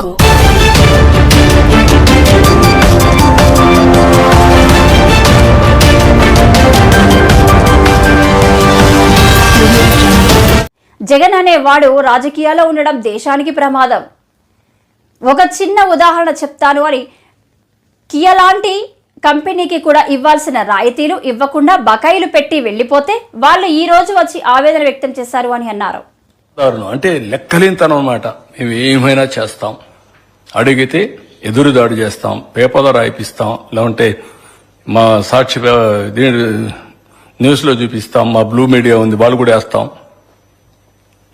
Jungle. Jagan అనే వాడు రాజకీయాల్లో ఉండడం దేశానికి ప్రమాదం. ఒక చిన్న ఉదాహరణ చెప్తాను అని కియా లాంటి కంపెనీకి కూడా ఇవ్వాల్సిన రాయితీలు ఇవ్వకుండా బకాయిలు పెట్టి వెళ్ళిపోతే వాళ్ళు ఈ రోజు వచ్చి ఆవేదన వ్యక్తం చేశారు అని అన్నారు. అంటే లెక్కలేనితనం అనమాట మేము ఏమైనా చేస్తాం. అడిగితే ఎదురు దాడి చేస్తాం పేపర్లో రాయిపిస్తాం లేకుంటే మా సాక్షి దీని న్యూస్లో చూపిస్తాం మా బ్లూ మీడియా ఉంది వాళ్ళు కూడా వేస్తాం.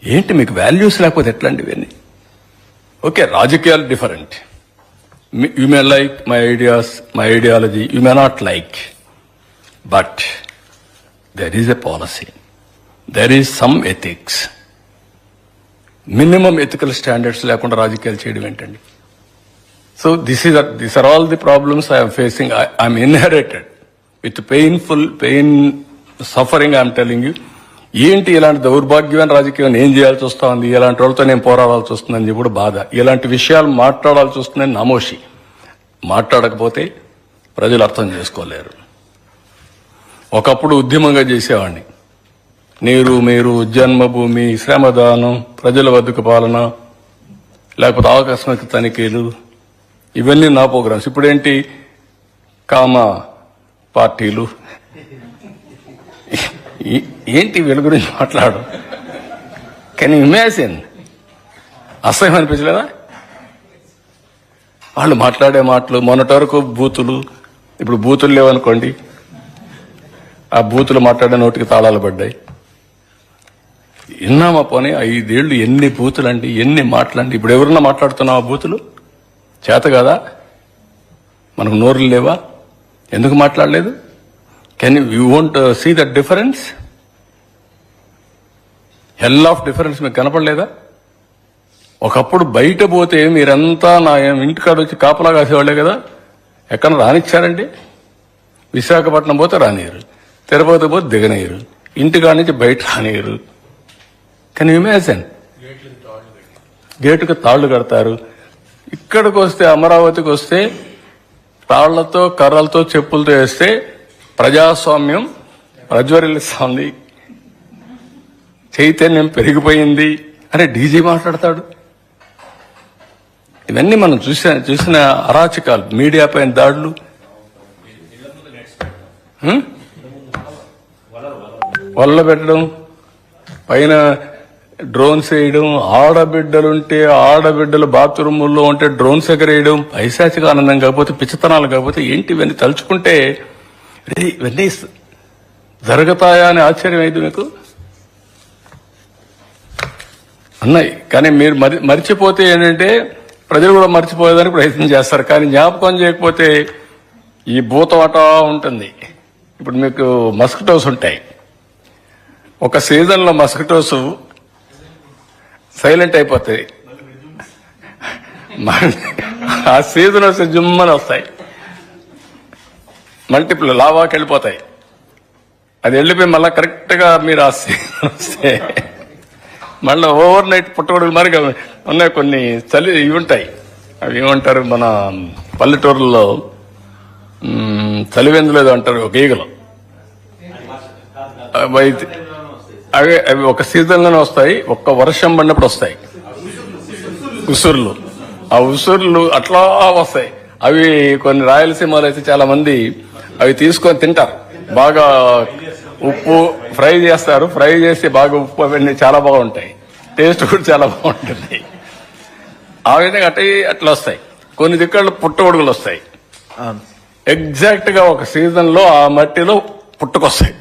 ఏంటి మీకు వాల్యూస్ లేకపోతే ఎట్లాంటి ఇవన్నీ? ఓకే రాజకీయాలు different. You may like my ideas my ideology you may not like. But there is a policy. There is some ethics. Minimum ethical standards లేకుండా రాజకీయాలు చేయడం ఏంటండి? So this is this are all the problems I'm facing I'm inherited with painful pain suffering I'm telling you ఏంటి ఇలాంటి దౌర్భాగ్యమైన రాజకీయం? ఏం చేయాల్సి వస్తుంది. ఇలాంటి వాళ్ళతో నేను పోరాడాల్సి వస్తుందని చెప్పి కూడా బాధ. ఇలాంటి విషయాలు మాట్లాడాల్సి వస్తుందని నమోషి. మాట్లాడకపోతే ప్రజలు అర్థం చేసుకోలేరు. ఒకప్పుడు ఉద్యమంగా చేసేవాడిని. నీరు మీరు జన్మభూమి శ్రమదానం ప్రజల వద్దకు పాలన లేకపోతే ఆకస్మిక తనిఖీలు ఇవన్నీ నా ప్రోగ్రామ్స్. ఇప్పుడేంటి? కామ పార్టీలు. ఏంటి వీళ్ళ గురించి మాట్లాడు కానీ ఇమాజిన్ అసహ్యం అనిపించలేదా? వాళ్ళు మాట్లాడే మాటలు మొన్నటి వరకు బూతులు ఇప్పుడు బూతులు లేవనుకోండి ఆ బూతులు మాట్లాడే నోటికి తాళాలు పడ్డాయి. విన్నామా పోనీ ఐదేళ్ళు ఎన్ని బూతులండి ఎన్ని మాటలండి ఇప్పుడు ఎవరన్నా ఆ బూతులు? చేత కదా? మనకు నోరులు లేవా? ఎందుకు మాట్లాడలేదు? Can you won't see that difference hell of difference మీకు కనపడలేదా? ఒకప్పుడు బయట పోతే మీరంతా నా ఇంటికాడ వచ్చి కాపలా కాసేవాళ్ళే కదా? ఎక్కడ రానిచ్చారండి? విశాఖపట్నం పోతే రానియరు తిరుపతి పోతే దిగనీయరు ఇంటికాడ నుంచి బయట రానియరు కానీ ఇమాజిన్ గేటుకు తాళ్ళు కడతారు. ఇక్కడికి వస్తే అమరావతికి వస్తే తాళ్ళతో కర్రలతో చెప్పులతో వేస్తే ప్రజాస్వామ్యం ప్రజ్వరిల్లిస్తోంది. చైతన్యం పెరిగిపోయింది అని డీజీ మాట్లాడతాడు. ఇవన్నీ మనం చూసిన చూసిన అరాచకాలు. మీడియా పైన దాడులు. వల్ల పెట్టడం. పైన డ్రోన్స్ వేయడం ఆడబిడ్డలుంటే ఆడబిడ్డలు బాత్రూముల్లో ఉంటే డ్రోన్స్ ఎగరేయడం పైశాచిక ఆనందం కాకపోతే పిచ్చతనాలు కాకపోతే ఏంటి ఇవన్నీ తలుచుకుంటే? రే, ఇవన్నీ జరుగుతాయా అని ఆశ్చర్యం అయింది మీకు? అన్నాయి కానీ మీరు మరి మర్చిపోతే ఏంటంటే ప్రజలు కూడా మర్చిపోయేదానికి ప్రయత్నం చేస్తారు. కానీ జ్ఞాపకం చేయకపోతే ఈ భూతవాట ఉంటుంది. ఇప్పుడు మీకు మస్కిటోస్ ఉంటాయి. ఒక సీజన్లో మస్కిటోస్ సైలెంట్ అయిపోతుంది ఆ సీజన్ వస్తే జుమ్మని వస్తాయి. మల్టిపుల్ లావాకి వెళ్ళిపోతాయి. అది వెళ్ళిపోయి మళ్ళీ కరెక్ట్గా మీరు ఆ సీజన్ వస్తే మళ్ళీ ఓవర్ నైట్ పుట్టగొడుగులు మరి ఉన్నాయి కొన్ని చలి ఇవి ఉంటాయి. అవి ఏమంటారు మన పల్లెటూరులో మ్, ఏదో అంటారు ఒక ఈగలు. అవి అయితే- అవి అవి ఒక సీజన్లోనే వస్తాయి ఒక్క వర్షం పడినప్పుడు వస్తాయి. ఉసుర్లు. ఆ ఉసుర్లు అట్లా వస్తాయి. అవి కొన్ని రాయలసీమలో అయితే చాలా మంది అవి తీసుకొని తింటారు. బాగా ఉప్పు ఫ్రై చేస్తారు. ఫ్రై చేసి బాగా ఉప్పు అవన్నీ చాలా బాగుంటాయి. టేస్ట్ కూడా చాలా బాగుంటుంది. ఆ విధంగా అట్ట అట్లా వస్తాయి. కొన్ని దిక్కళ్ళు పుట్టగొడుగులు వస్తాయి. ఎగ్జాక్ట్గా ఒక సీజన్లో ఆ మట్టిలో పుట్టుకొస్తాయి.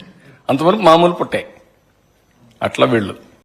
అంతవరకు మామూలు పుట్టాయి అట్లా వీళ్ళు.